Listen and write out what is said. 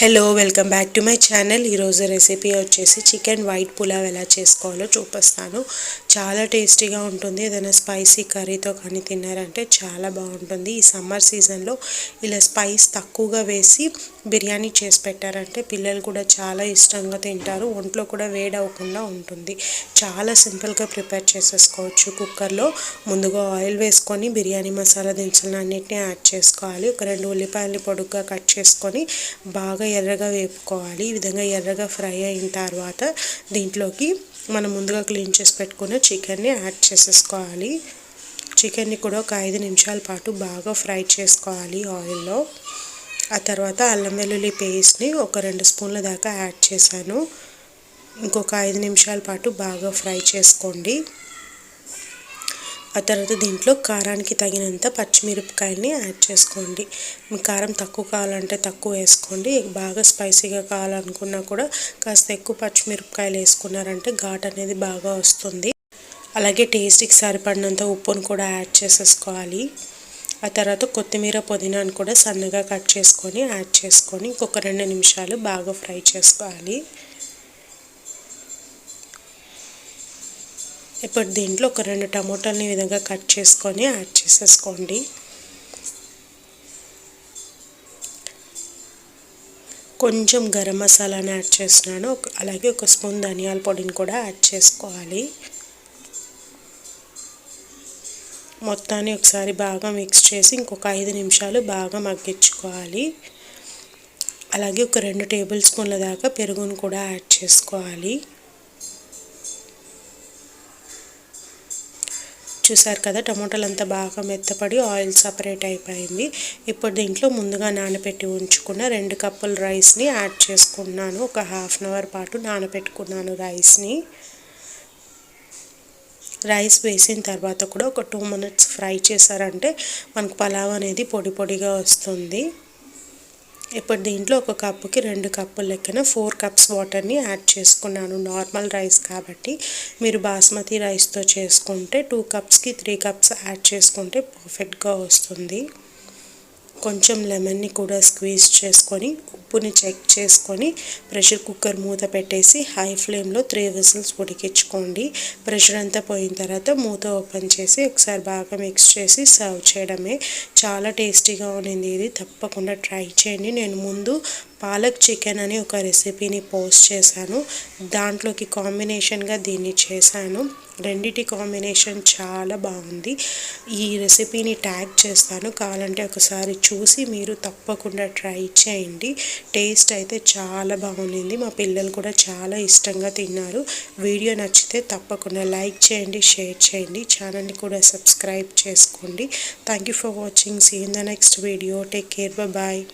Hello welcome back to my channel ఈరోజు recipe వచ్చేసి chicken white pulao ఎలా చేసుకోవాలో చూపిస్తాను. చాలా టేస్టీగా ఉంటుంది. ఏదైనా స్పైసీ కర్రీతో కానీ తిన్నారంటే చాలా బాగుంటుంది. ఈ సమ్మర్ సీజన్లో ఇలా స్పైస్ తక్కువగా వేసి బిర్యానీ చేసి పెట్టారంటే పిల్లలు కూడా చాలా ఇష్టంగా తింటారు. ఒంట్లో కూడా వేడవకుండా ఉంటుంది. చాలా సింపుల్గా ప్రిపేర్ చేసేసుకోవచ్చు. కుక్కర్లో ముందుగా ఆయిల్ వేసుకొని బిర్యానీ మసాలా దినుసులు అన్నింటినీ యాడ్ చేసుకోవాలి. ఒక రెండు ఉల్లిపాయలు పొడుగ్గా కట్ చేసుకొని బాగా ఎర్రగా వేపుకోవాలి. ఈ విధంగా ఎర్రగా ఫ్రై అయిన తర్వాత దీంట్లోకి మనం ముందుగా క్లీన్ చేసి పెట్టుకున్న చికెన్ని యాడ్ చేసేసుకోవాలి. చికెన్ని కూడా ఒక ఐదు నిమిషాల పాటు బాగా ఫ్రై చేసుకోవాలి ఆయిల్లో. ఆ తర్వాత అల్లం వెల్లుల్లి పేస్ట్ని ఒక రెండు స్పూన్ల దాకా యాడ్ చేశాను. ఇంకొక ఐదు నిమిషాల పాటు బాగా ఫ్రై చేసుకోండి. ఆ తర్వాత దీంట్లో కారానికి తగినంత పచ్చిమిరపకాయలని యాడ్ చేసుకోండి. మీ కారం తక్కువ కావాలంటే తక్కువ వేసుకోండి. బాగా స్పైసీగా కావాలనుకున్నా కూడా కాస్త ఎక్కువ పచ్చిమిరపకాయలు వేసుకున్నారంటే ఘాట్ అనేది బాగా వస్తుంది. అలాగే టేస్ట్కి సరిపడినంత ఉప్పును కూడా యాడ్ చేసేసుకోవాలి. ఆ తర్వాత కొత్తిమీర పుదీనాను కూడా సన్నగా కట్ చేసుకొని యాడ్ చేసుకొని ఇంకొక రెండు నిమిషాలు బాగా ఫ్రై చేసుకోవాలి. ఇప్పుడు దీంట్లో ఒక రెండు టమోటాలని ఈ విధంగా కట్ చేసుకొని యాడ్ చేసేసుకోండి. కొంచెం గరం మసాలాని యాడ్ చేస్తున్నాను. అలాగే ఒక స్పూన్ ధనియాల పొడిని కూడా యాడ్ చేసుకోవాలి. మొత్తాన్ని ఒకసారి బాగా మిక్స్ చేసి ఇంకొక ఐదు నిమిషాలు బాగా మగ్గించుకోవాలి. అలాగే ఒక రెండు టేబుల్ స్పూన్ల దాకా పెరుగును కూడా యాడ్ చేసుకోవాలి. చూసారు కదా టమాటాలు అంతా బాగా మెత్తపడి ఆయిల్ సపరేట్ అయిపోయింది. ఇప్పుడు దీంట్లో ముందుగా నానబెట్టి ఉంచుకున్న రెండు కప్పుల రైస్ని యాడ్ చేసుకున్నాను. ఒక హాఫ్ అన్ అవర్ పాటు నానబెట్టుకున్నాను రైస్ని రైస్ వేసిన తర్వాత కూడా ఒక టూ మినిట్స్ ఫ్రై చేశారంటే మనకు పలావ్ అనేది పొడి పొడిగా వస్తుంది. ఇప్పుడు దీంట్లో ఒక కప్పుకి రెండు కప్పుల లెక్కన ఫోర్ కప్స్ వాటర్ని యాడ్ చేసుకున్నాను. నార్మల్ రైస్ కాబట్టి మీరు బాస్మతి రైస్తో చేసుకుంటే టూ కప్స్కి త్రీ కప్స్ యాడ్ చేసుకుంటే పర్ఫెక్ట్గా వస్తుంది. కొంచెం లెమన్ని కూడా స్క్వీజ్ చేసుకొని ఉప్పుని చెక్ చేసుకొని ప్రెషర్ కుక్కర్ మూత పెట్టేసి హై ఫ్లేమ్లో త్రీ విజిల్స్ ఉడికించుకోండి. ప్రెషర్ అంతా పోయిన తర్వాత మూత ఓపెన్ చేసి ఒకసారి బాగా మిక్స్ చేసి సర్వ్ చేయడమే. చాలా టేస్టీగా ఉండింది ఇది. తప్పకుండా ట్రై చేయండి. నేను ముందు పాలక్ చికెన్ అని ఒక రెసిపీని పోస్ట్ చేశాను. దాంట్లోకి కాంబినేషన్గా దీన్ని చేశాను. రెండిటి కాంబినేషన్ చాలా బాగుంది. ఈ రెసిపీని ట్యాగ్ చేస్తాను. కావాలంటే ఒకసారి చూసి మీరు తప్పకుండా ట్రై చేయండి. టేస్ట్ అయితే చాలా బాగుంది మా పిల్లలు కూడా చాలా ఇష్టంగా తిన్నారు. వీడియో నచ్చితే తప్పకుండా లైక్ చేయండి షేర్ చేయండి. ఛానల్ని కూడా సబ్స్క్రైబ్ చేసుకోండి. Thank you for watching. See in the next video. Take care. Bye.